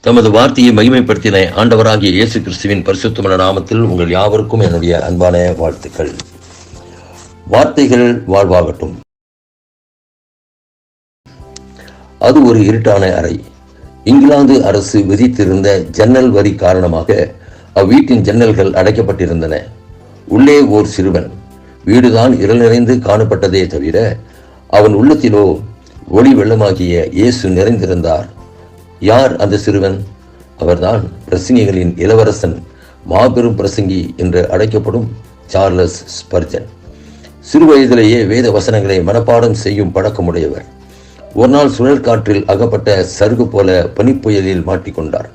தமது வார்த்தையை மகிமைப்படுத்தின ஆண்டவராகிய இயேசு கிறிஸ்துவின் பரிசுத்தமான நாமத்தில் உங்கள் யாவருக்கும் என்னுடைய அன்பான வாழ்த்துக்கள். வார்த்தைகள் வாழ்வாகட்டும். அது ஒரு இருட்டான அறை. இங்கிலாந்து அரசு விதித்திருந்த ஜன்னல் வரி காரணமாக அவ்வீட்டின் ஜன்னல்கள் அடைக்கப்பட்டிருந்தன. உள்ளே ஓர் சிறுவன். வீடுதான் இருள் நிறைந்து காணப்பட்டதே தவிர அவன் உள்ளத்திலோ ஒளி வெள்ளமாகிய இயேசு நிறைந்திருந்தார். யார் அந்த சிறுவன்? அவர்தான் பிரசங்கிகளின் இளவரசன் மாபெரும் பிரசங்கி என்று அழைக்கப்படும் சார்லஸ் ஸ்பர்ஜன். சிறு வயதிலேயே வேத வசனங்களை மனப்பாடம் செய்யும் பழக்கமுடையவர். ஒரு நாள் சுழல் காற்றில் அகப்பட்ட சருகு போல பனிப்புயலில் மாட்டிக்கொண்டார்.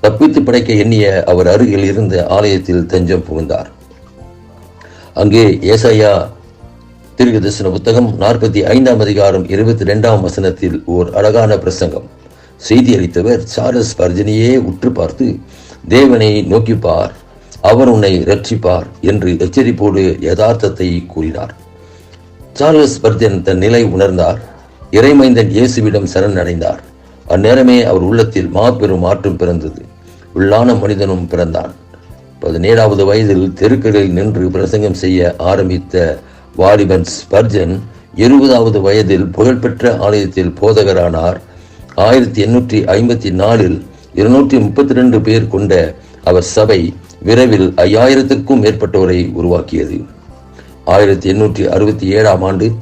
தப்பித்து படைக்க எண்ணிய அவர் அருகில் இருந்த ஆலயத்தில் தஞ்சம் புகுந்தார். அங்கே ஏசையா திருக்கு தரிசன புத்தகம் நாற்பத்தி ஐந்தாம் அதிகாரம் இருபத்தி ரெண்டாம் வசனத்தில் ஓர் அழகான பிரசங்கம். செய்தியளித்தவர் சார்லஸ் பர்ஜனியே உற்று பார்த்து தேவனை நோக்கிப்பார். அவர் உன்னை ரட்சிப்பார் என்று எச்சரிப்போடு யதார்த்தத்தை கூறினார். சார்லஸ் பர்ஜன் தன் நிலை உணர்ந்தார். இறைமைந்தன் இயேசுவிடம் சரண் அடைந்தார். அந்நேரமே அவர் உள்ளத்தில் மாபெரும் மாற்றம் பிறந்தது. உள்ளான மனிதனும் பிறந்தான். பதினேழாவது வயதில் தெருக்களில் நின்று பிரசங்கம் செய்ய ஆரம்பித்த வாலிபன் ஸ்பர்ஜன் இருபதாவது வயதில் புகழ்பெற்ற ஆலயத்தில் போதகரானார். ஆயிரத்தி எண்ணூற்றி ஐம்பத்தி நாலில் இருநூற்றி முப்பத்தி ரெண்டு பேர் கொண்ட அவர் சபை விரைவில் ஐயாயிரத்திற்கும் மேற்பட்டோரை உருவாக்கியது. ஆயிரத்தி எண்ணூற்றி அறுபத்தி ஏழாம் ஆண்டு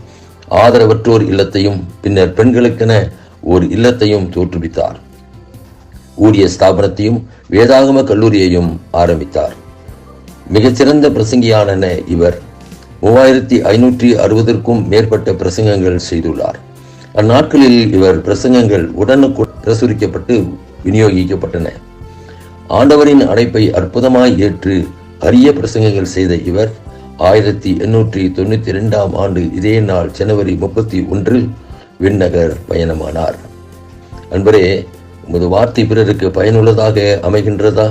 ஆதரவற்றோர் இல்லத்தையும் பின்னர் பெண்களுக்கென ஒரு இல்லத்தையும் தோற்றுவித்தார். ஊதிய ஸ்தாபனத்தையும் வேதாகம கல்லூரியையும் ஆரம்பித்தார். மிகச்சிறந்த பிரசங்கியான இவர். மூவாயிரத்தி ஐநூற்றி அறுபதற்கும் மேற்பட்ட பிரசங்கங்கள் செய்துள்ளார். அந்நாட்களில் இவர் பிரசங்கங்கள் உடனுக்கு பிரசுரிக்கப்பட்டு விநியோகிக்கப்பட்டன. ஆண்டவரின் அழைப்பை அற்புதமாய் ஏற்று அரிய பிரசங்கங்கள் செய்த இவர் ஆயிரத்தி எண்ணூற்றி தொண்ணூத்தி ரெண்டாம் ஆண்டு இதே நாள் ஜனவரி முப்பத்தி ஒன்றில் விண்ணகர் பயணமானார். அன்பரே உமது வார்த்தை பிறருக்கு பயனுள்ளதாக அமைகின்றதா?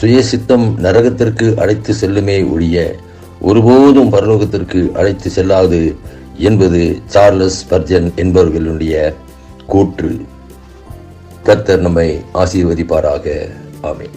சுயசித்தம் நரகத்திற்கு அழைத்து செல்லுமே ஒழிய ஒருபோதும் பரலோகத்திற்கு அழைத்து செல்லாது என்பது சார்லஸ் பர்ஜன் என்பவர்களுடைய கூற்று. கர்த்தர் நம்மை ஆசீர்வதிப்பாராக. ஆமேன்.